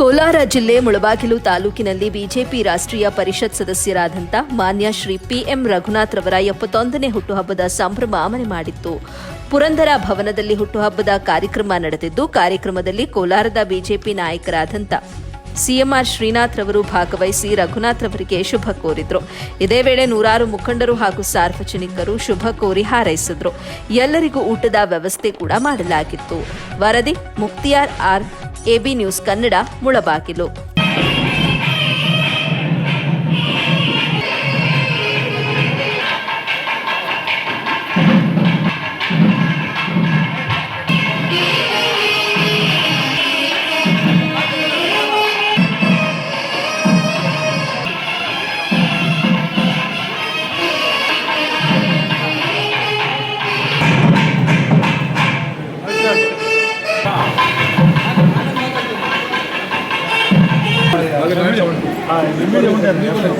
ಕೋಲಾರ ಜಿಲ್ಲೆ ಮುಳಬಾಗಿಲು ತಾಲೂಕಿನಲ್ಲಿ ಬಿಜೆಪಿ ರಾಷ್ಟ್ರೀಯ ಪರಿಷತ್ ಸದಸ್ಯರಾದಂಥ ಮಾನ್ಯ ಶ್ರೀ ಪಿಎಂ ರಘುನಾಥ್ ರವರ ಎಪ್ಪತ್ತೊಂದನೇ ಹುಟ್ಟುಹಬ್ಬದ ಸಂಭ್ರಮ ಮನೆ ಮಾಡಿತ್ತು. ಪುರಂದರ ಭವನದಲ್ಲಿ ಹುಟ್ಟುಹಬ್ಬದ ಕಾರ್ಯಕ್ರಮ ನಡೆದಿದ್ದು, ಕಾರ್ಯಕ್ರಮದಲ್ಲಿ ಕೋಲಾರದ ಬಿಜೆಪಿ ನಾಯಕರಾದಂಥ ಸಿಎಂಆರ್ ಶ್ರೀನಾಥ್ ರವರು ಭಾಗವಹಿಸಿ ರಘುನಾಥ್ ರವರಿಗೆ ಶುಭ ಕೋರಿದ್ರು. ಇದೇ ವೇಳೆ ನೂರಾರು ಮುಖಂಡರು ಹಾಗೂ ಸಾರ್ವಜನಿಕರು ಶುಭ ಕೋರಿ ಹಾರೈಸಿದ್ರು. ಎಲ್ಲರಿಗೂ ಊಟದ ವ್ಯವಸ್ಥೆ ಕೂಡ ಮಾಡಲಾಗಿತ್ತು. ವರದಿ Muktiyar R AB news Kannada Mulbagal.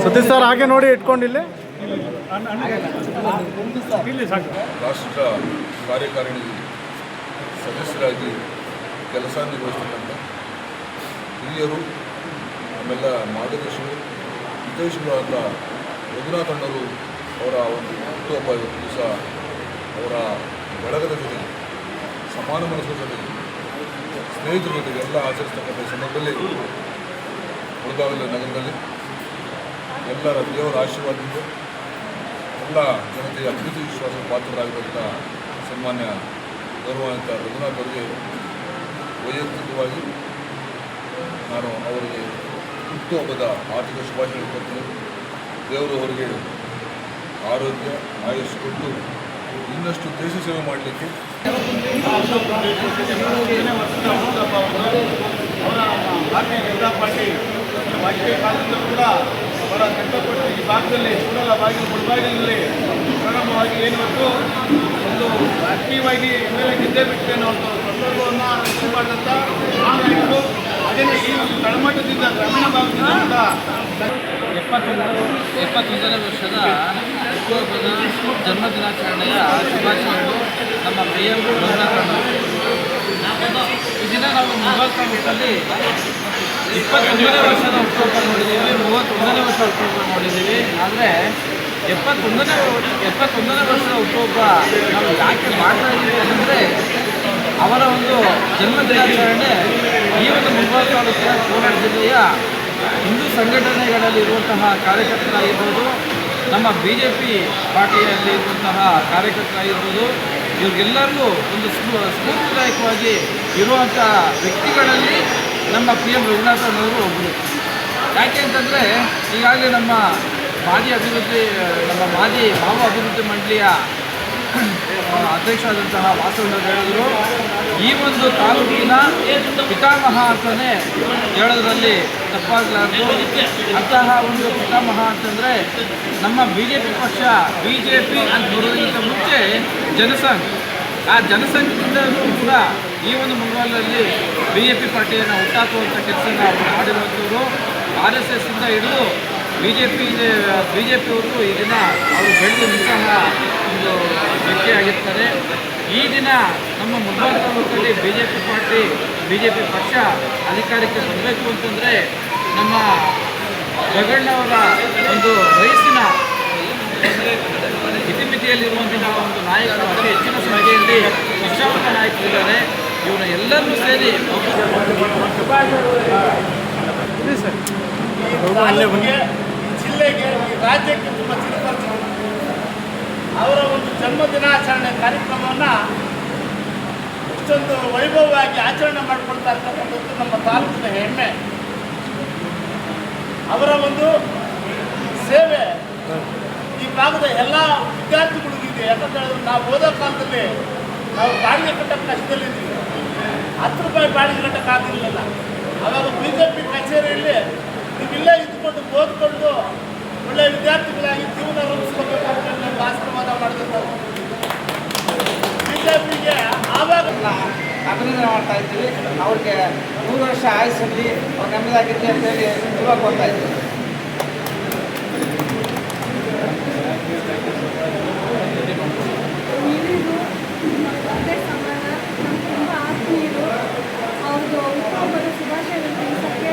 Satish sir ಹಾಗೆ ನೋಡಿ ಇಟ್ಕೊಂಡಿಲ್ಲಿ. ರಾಷ್ಟ್ರ ಕಾರ್ಯಕಾರಿಣಿ ಸದಸ್ಯರಾಗಿ ಕೆಲಸ ನಿರ್ವಹಿಸ್ತಕ್ಕಂಥ ಹಿರಿಯರು ಆಮೇಲೆ ಮಾರ್ಗದರ್ಶಿಗಳು ಹಿತೈಷಿಗಳು ಅಂತ ರಘುನಾಥ್ ಅಣ್ಣರು ಅವರ ಒಂದು ಹುಟ್ಟುಹಬ್ಬ ಇವತ್ತು ದಿವಸ ಅವರ ಬಳಗದ ಜೊತೆಗೆ ಸಮಾನ ಮನಸ್ಸಿನ ಜೊತೆಗೆ ಸ್ನೇಹಿತರ ಜೊತೆಗೆ ಎಲ್ಲ ಆಚರಿಸ್ತಕ್ಕಂಥ ಸಂದರ್ಭದಲ್ಲಿ ಮುಳಬಾಗಿಲು ನಗರದಲ್ಲಿ ಎಲ್ಲರ ದೇವರ ಆಶೀರ್ವಾದದಿಂದ ಎಲ್ಲ ಜನತೆಯ ಅಭಿವೃದ್ಧಿ ವಿಶ್ವಾಸ ಪಾತ್ರರಾಗಿರುವಂಥ ಸನ್ಮಾನ್ಯ ಗೌರವಾನ್ವಿತ ರಘುನಾಥ್ ಅವರಿಗೆ ವೈಯಕ್ತಿಕವಾಗಿ ನಾನು ಅವರಿಗೆ ಹುಟ್ಟುಹಬ್ಬದ ಆರ್ಥಿಕ ಶುಭಾಶಯ ಕೊಡ್ತೀನಿ ದೇವರು ಅವರಿಗೆ ಆರೋಗ್ಯ, ಆಯುಷ್ ಕೊಟ್ಟು ಇನ್ನಷ್ಟು ದೇಶ ಸೇವೆ ಮಾಡಲಿಕ್ಕೆ ಭಾರತೀಯ ಜನತಾ ಪಾರ್ಟಿ ವಾಜಪೇಯಿ ಕಾಲದಿಂದ ಕೂಡ ಅವರ ಕಷ್ಟಪಟ್ಟು ಈ ಭಾಗದಲ್ಲಿ ಕೂಡಲ ಬಾಗಿಲು ಮುಳುಬಾಗಿಲಿನಲ್ಲಿ ಪ್ರಾರಂಭವಾಗಿ ಏನಿವತ್ತು ಒಂದು ರಾಜಕೀಯವಾಗಿ ಮೇಲೆ ಗೆದ್ದೇ ಬಿಟ್ಟಿದೆ ಒಂದು ಸಂದರ್ಭವನ್ನು ಮಾಡಿದಂಥ ಮಹಾನಾಯಕರು ಅದೇ ಈ ಒಂದು ತಳಮಟ್ಟದಿಂದ ಗ್ರಾಮೀಣ ಭಾಗದಿಂದ ಕೂಡ ಎಪ್ಪತ್ತೊಂದು, ಎಪ್ಪತ್ತೊಂದನೇ ವರ್ಷದ ಹುಟ್ಟುಹಬ್ಬದ ಜನ್ಮ ದಿನಾಚರಣೆಯ ಶುಭಾಶಯಗಳು ನಮ್ಮ ಪ್ರಿಯರು ಎಂ ಈ ದಿನ ನಾವು ಮೊಬೈಲ್ ಕಾಂಗ್ರೆಸ್ಸಲ್ಲಿ ಇಪ್ಪತ್ತೊಂದನೇ ವರ್ಷದ ಉತ್ಸವ ನೋಡಿದ್ದೀವಿ, ಮೂವತ್ತೊಂದನೇ ವರ್ಷ ಉತ್ಸವ ನೋಡಿದ್ದೀವಿ. ಆದರೆ ಎಪ್ಪತ್ತೊಂದನೇ ಎಪ್ಪತ್ತೊಂದನೇ ವರ್ಷದ ಉತ್ಸವ ನಾವು ಯಾಕೆ ಮಾಡ್ತಾ ಇದ್ದೀವಿ ಅಂದರೆ ಅವರ ಒಂದು ಜನ್ಮ ದಿನಾಚರಣೆ ಈ ಒಂದು ಮುಳಬಾಲ್ ತಾಲೂಕಿನ ಕೋಲಾರ ಜಿಲ್ಲೆಯ ಹಿಂದೂ ಸಂಘಟನೆಗಳಲ್ಲಿ ಇರುವಂತಹ ಕಾರ್ಯಕರ್ತರಾಗಿರ್ಬೋದು ನಮ್ಮ ಬಿ ಜೆ ಪಿ ಪಾರ್ಟಿಯಲ್ಲಿ ಇರುವಂತಹ ಕಾರ್ಯಕರ್ತರಾಗಿರ್ಬೋದು ಇವ್ರಿಗೆಲ್ಲರಿಗೂ ಒಂದು ಸ್ಫೂ- ಸ್ಫೂರ್ತಿದಾಯಕವಾಗಿ ಇರುವಂಥ ವ್ಯಕ್ತಿಗಳಲ್ಲಿ ನಮ್ಮ ಪಿ ಎಂ ರಘುನಾಥನವರು ಒಬ್ಬರು ಯಾಕೆ ಅಂತಂದರೆ, ಈಗಾಗಲೇ ನಮ್ಮ ಮಾಜಿ ಅಭಿವೃದ್ಧಿ ನಮ್ಮ ಮಾಜಿ ಮಾವ ಅಭಿವೃದ್ಧಿ ಮಂಡಳಿಯ ಅಧ್ಯಕ್ಷರಾದಂತಹ ವಾಸವಣ್ಣ ಹೇಳಿದರು. ಈ ಒಂದು ತಾಲೂಕಿನ ಪಿತಾಮಹ ಅಂತಲೇ ಹೇಳೋದ್ರಲ್ಲಿ ತಪ್ಪಾಗಲಾರದು. ಅಂತಹ ಒಂದು ಪಿತಾಮಹ ಅಂತಂದರೆ ನಮ್ಮ ಬಿ ಜೆ ಪಿ ಪಕ್ಷ ಬಿ ಜೆ ಪಿ ಅಂತ ಬರೋದಕ್ಕಿಂತ ಮುಂಚೆ ಜನಸಂಘ. ಆ ಜನಸಂಖ್ಯೆಯಿಂದಲೂ ಕೂಡ ಈ ಒಂದು ಮುಂಗಾಲಲ್ಲಿ ಬಿ ಜೆ ಪಿ ಪಾರ್ಟಿಯನ್ನು ಹುಟ್ಟಾಕುವಂಥ ಕೆಲಸನ ಮಾಡಿರುವಂಥವರು ಆರ್ ಎಸ್ ಎಸ್ಸಿಂದ ಹಿಡಿದು B J P B J ಪಿಯವರು ಈ ದಿನ ಅವರು ಬೆಳೆದು ನಿಂತಹ ಒಂದು ವ್ಯಕ್ತಿಯಾಗಿರ್ತಾರೆ ಈ ದಿನ ನಮ್ಮ ಮುಂಬಾಲ್ ತಾಲೂಕಲ್ಲಿ B J P party B J P ಪಕ್ಷ ಅಧಿಕಾರಕ್ಕೆ ಬರಬೇಕು ಅಂತಂದರೆ ನಮ್ಮ ಜಗಣ್ಣವರ ಒಂದು ವಯಸ್ಸಿನ ಇತಿಮಿತಿಯಲ್ಲಿರುವಂತಹ ಒಂದು ನಾಯಕರು ಅತಿ ಹೆಚ್ಚಿನ ಸಂಖ್ಯೆಯಲ್ಲಿ ಪಕ್ಷಾಂತರ ನಾಯಕರಿದ್ದಾರೆ ಇವರ ಎಲ್ಲರೂ ಸೇರಿ ಜಿಲ್ಲೆಗೆ ರಾಜ್ಯಕ್ಕೆ ತುಂಬ ಚಿರಪರಿಚಯ. ಅವರ ಒಂದು ಜನ್ಮದಿನಾಚರಣೆ ಕಾರ್ಯಕ್ರಮವನ್ನು ಇಷ್ಟೊಂದು ವೈಭವವಾಗಿ ಆಚರಣೆ ಮಾಡಿಕೊಳ್ತಾ ಇರ್ತಕ್ಕಂಥದ್ದು ನಮ್ಮ ತಾಲೂಕಿನ ಹೆಮ್ಮೆ. ಅವರ ಒಂದು ಸೇವೆ. ಈ ಭಾಗದ ಎಲ್ಲ ವಿದ್ಯಾರ್ಥಿಗಳಿಗಿದೆ ಯಾಕಂತ ಹೇಳಿದ್ರೆ ನಾವು ಓದೋ ಕಾಲದಲ್ಲಿ ನಾವು ಬಾಡಿಗೆ ಕಟ್ಟಕ್ಕೆ ಕಷ್ಟದಲ್ಲಿದ್ದೀವಿ ಹತ್ತು ರೂಪಾಯಿ ಬಾಡಿಗೆ ಕಟ್ಟಕ್ಕಾಗಿರಲಿಲ್ಲ ಅವಾಗ ಬಿ ಜೆ ಪಿ ಕಚೇರಿಯಲ್ಲಿ ನೀವಿಲ್ಲೇ ಇದ್ದುಕೊಂಡು ಓದ್ಕೊಂಡು ಒಳ್ಳೆಯ ವಿದ್ಯಾರ್ಥಿಗಳಾಗಿ ಜೀವನ ರೂಪಿಸ್ಕೋಬೇಕು ಅಂತ ನಮ್ಗೆ ಆಶೀರ್ವಾದ ಮಾಡಿದ್ರು ಬಿ ಜೆ ಪಿಗೆ ಆವಾಗ ಅಭಿನಂದನೆ ಮಾಡ್ತಾ ಇದ್ದೀವಿ. ಅವ್ರಿಗೆ ನೂರು ವರ್ಷ ಆಯಸ್ಸಲ್ಲಿ ಅವ್ರು ನೆಮ್ಮದಾಗಿದ್ದೆ ಅಂತೇಳಿ ತುಂಬ ಕೊಡ್ತಾ ಇದ್ದೀವಿ ನೀರಿಗೂ ಅದೇ ಸಮಾನ ನಮ್ಮ ತುಂಬ ಆತ್ಮೀಯರು ಅವ್ರದ್ದು ಹುಟ್ಟುಹಬ್ಬದ ಶುಭಾಶಯಗಳು ತಿಳಿಸೋಕ್ಕೆ